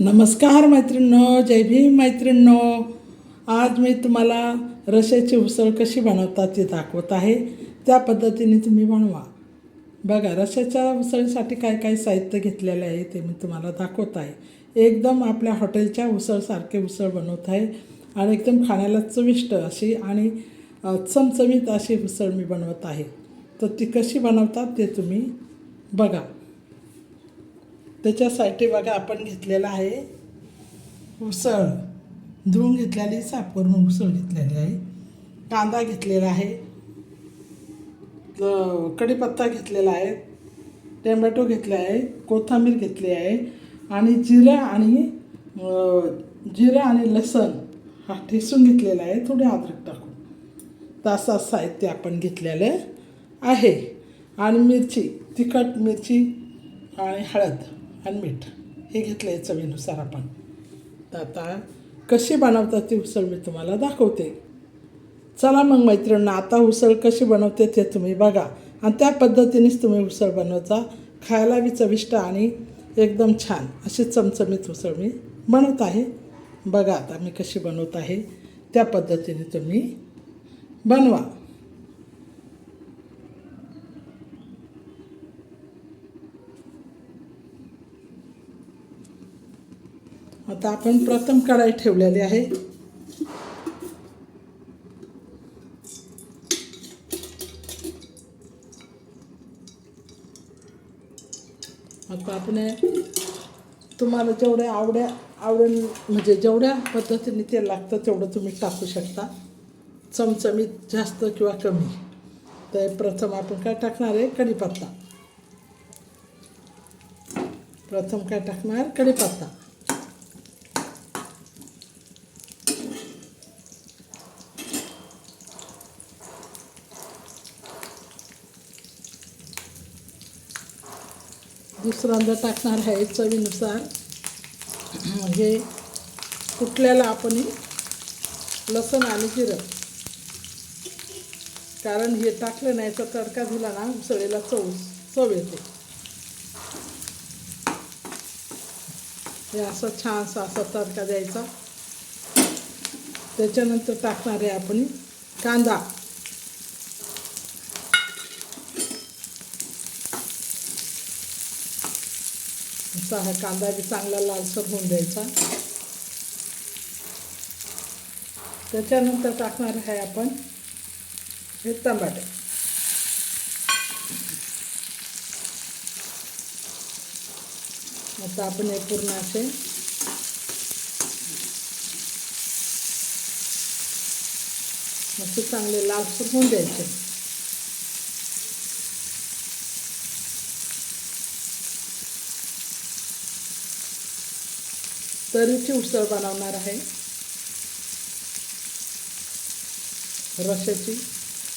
नमस्कार मैत्रिणींनो जय भीम मैत्रिणींनो. आज मी तुम्हाला रश्याची उसळ कशी बनवतात ते दाखवत आहे. त्या पद्धतीने तुम्ही बनवा. बघा रश्याच्या उसळीसाठी काय काय साहित्य घेतलेलं आहे ते मी तुम्हाला दाखवत आहे. एकदम आपल्या हॉटेलच्या उसळसारखे उसळ बनवत आहे. आणि एकदम खाण्याला चविष्ट अशी आणि चमचमीत अशी उसळ मी बनवत आहे. तर ती कशी बनवतात ते तुम्ही बघा. त्याच्यासाठी बघा आपण घेतलेलं आहे उसळ. धुवून घेतलेली साफ उसळ घेतलेली आहे. कांदा घेतलेला आहे. कढीपत्ता घेतलेला आहे. टोमॅटो घेतले आहे. कोथिंबीर घेतली आहे. आणि जिरं आणि जिरं आणि लसण हा ठेसून घेतलेला आहे. थोडे अद्रक टाकून. तसा साहित्य आपण घेतलेलं आहे. आणि मिरची तिखट मिरची आणि हळद. आणि मीठ हे घेतलं आहे चवीनुसार आपण. तर आता कशी बनवतात ती उसळ मी तुम्हाला दाखवते. चला मग मैत्रिणींना आता उसळ कशी बनवते ते तुम्ही बघा. आणि त्या पद्धतीनेच तुम्ही उसळ बनवता. खायला बी चविष्ट आणि एकदम छान अशी चमचमीत उसळ मी बनवत आहे. बघा आता मी कशी बनवत आहे. त्या पद्धतीने तुम्ही बनवा. आता आपण प्रथम कढाई ठेवलेली आहे. आता आपण तुम्हाला जेवढ्या आवड्या आवडेल म्हणजे जेवढ्या पद्धतीने ते लागतं तेवढं तुम्ही टाकू शकता. चमचमीत जास्त किंवा कमी. तर प्रथम आपण काय टाकणार आहे? कढीपत्ता. प्रथम काय टाकणार? कढीपत्ता. दुसऱ्यांदा टाकणार आहे चवीनुसार. हे कुठल्याला आपण लसण आणि जिरं. कारण हे टाकलं नाही तर तडका दिला ना उसळीला चव चव येते. हे असं छानसा असा तडका द्यायचा. त्याच्यानंतर टाकणार आहे आपण कांदा. असा हा कांदा बी चांगला लालसर होऊन द्यायचा. त्याच्यानंतर टाकणार आहे आपण हे टमाटे आता आपण हे पूर्ण असे असे चांगले लालसर होऊन द्यायचे. तरीची उसळ बनवणार आहे. रशाची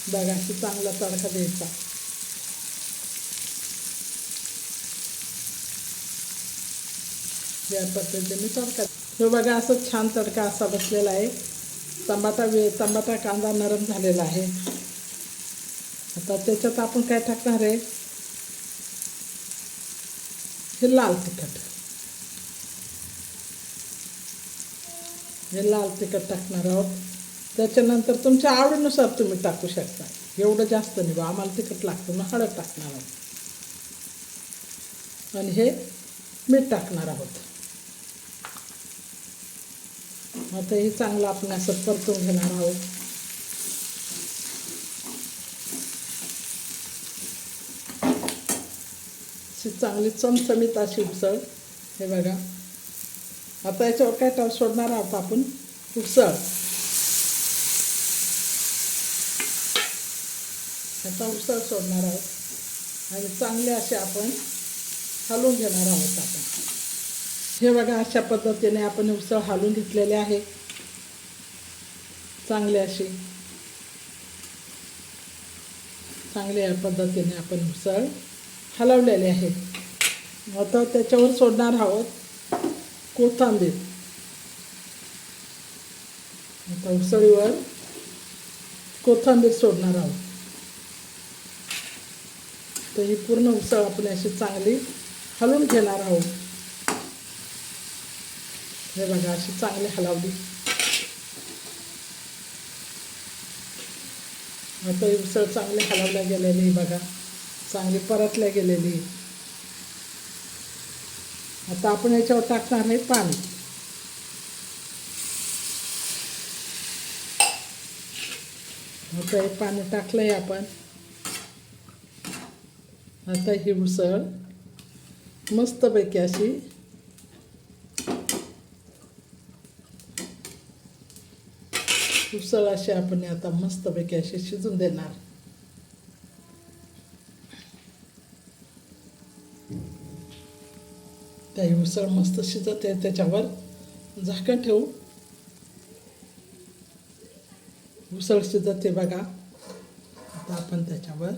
बघाशी चांगला तडका द्यायचा. या पद्धतीने तडका हे बघा असं छान तडका असा बसलेला आहे. टमाटा वे टमाटा कांदा नरम झालेला आहे. आता त्याच्यात आपण काय टाकणार आहे? हे लाल तिखट. हे लाल तिखट टाकणार आहोत. त्याच्यानंतर तुमच्या आवडीनुसार तुम्ही टाकू शकता. एवढं जास्त नाही बा आम्हाला तिखट लागतं मग हळद टाकणार आहोत. आणि हे मीठ टाकणार आहोत. आता हे चांगलं आपण असं परतून घेणार आहोत. चांगली चमचमीत अशी उसळ. हे बघा. आता याच्यावर काय टाक सोडणार आहोत आपण? उसळ. आता उसळ सोडणार आहोत. आणि चांगले असे आपण हलवून घेणार आहोत आपण. हे बघा अशा पद्धतीने आपण उसळ हालून घेतलेले आहे. चांगले असे. चांगल्या पद्धतीने आपण उसळ हलवलेले आहेत आता त्याच्यावर सोडणार आहोत. कोथिंबीर आता उसळीवर कोथांबीर सोडणार आहोत तर ही पूर्ण उसळ आपण अशी चांगली हलवून घेणार आहोत हे बघा अशी चांगली हलवली आता ही उसळ चांगली हलवल्या गेलेली बघा चांगली परतल्या गेलेली आता आपण याच्यावर टाकणार आहे पाणी. आता हे पाणी टाकलं आहे आपण. आता ही उसळ मस्तपैकी अशी उसळ अशी आपण आता मस्तपैकी अशी शिजून देणार. त्या ही उसळ मस्त शिजत आहे त्याच्यावर. झाकण ठेवू. उसळ शिजत आहे बघा. आता आपण त्याच्यावर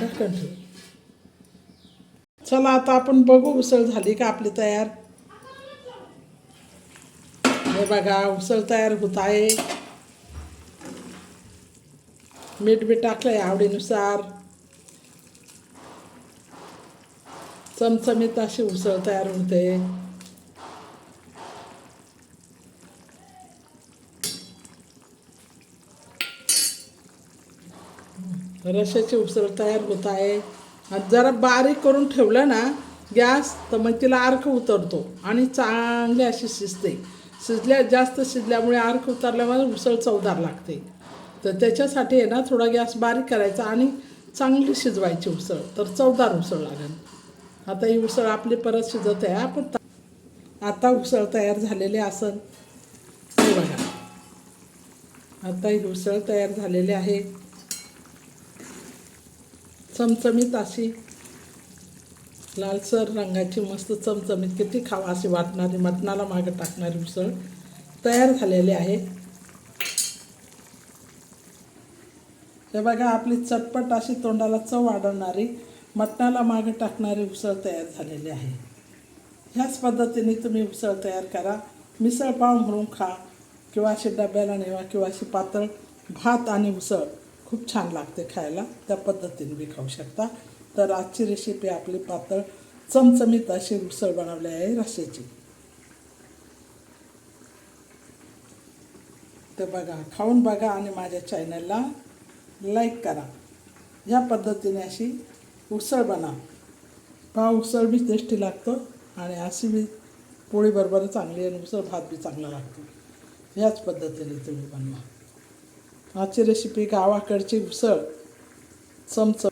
झाकण ठेवू. चला आता आपण बघू उसळ झाली का आपली तयार. हे बघा उसळ तयार होत आहे. मीठ बी टाकलंय आवडीनुसार. चमचमीत अशी उसळ तयार होते रशाची उसळ तयार होत आहे जरा बारीक करून ठेवलं ना गॅस तर मग तिला अर्क उतरतो आणि चांगली अशी शिजते शिजल्या जास्त शिजल्यामुळे अर्क उतरल्यामुळे उसळ चवदार लागते तर त्याच्यासाठी आहे ना थोडा गॅस बारीक करायचा आणि चांगली शिजवायची उसळ तर चवदार उसळ लागेल आता ही उसळ आपली परत शिजत आहे आपण आता उसळ तयार झालेले असन हे बघा. आता ही उसळ तयार झालेली आहे. चमचमीत अशी लालसर रंगाची मस्त चमचमीत. किती खावा अशी वाटणारी मटणाला मागं टाकणारी उसळ तयार झालेली आहे. हे बघा आपली चटपट अशी तोंडाला चव वाढवणारी मटणाला मागे टाकणारी उसळ तयार झालेली आहे. ह्याच पद्धतीने तुम्ही उसळ तयार करा. मिसळ पाव म्हणून खा किंवा अशी डब्याला नेवा किंवा अशी पातळ भात आणि उसळ खूप छान लागते खायला. त्या पद्धतीने बी खाऊ शकता. तर आजची रेसिपी आपली पातळ चमचमीत अशी उसळ बनवली आहे रश्याची तर बघा खाऊन बघा आणि माझ्या चॅनलला लाईक करा. या पद्धतीने अशी उसळ बना. पाव उसळ बी टेस्टी लागतं आणि अशी बी पोळीबरोबर चांगली आणि उसळ भात बी चांगला लागतो. ह्याच पद्धतीने तुम्ही बनवा. आजची रेसिपी गावाकडची उसळ चमचम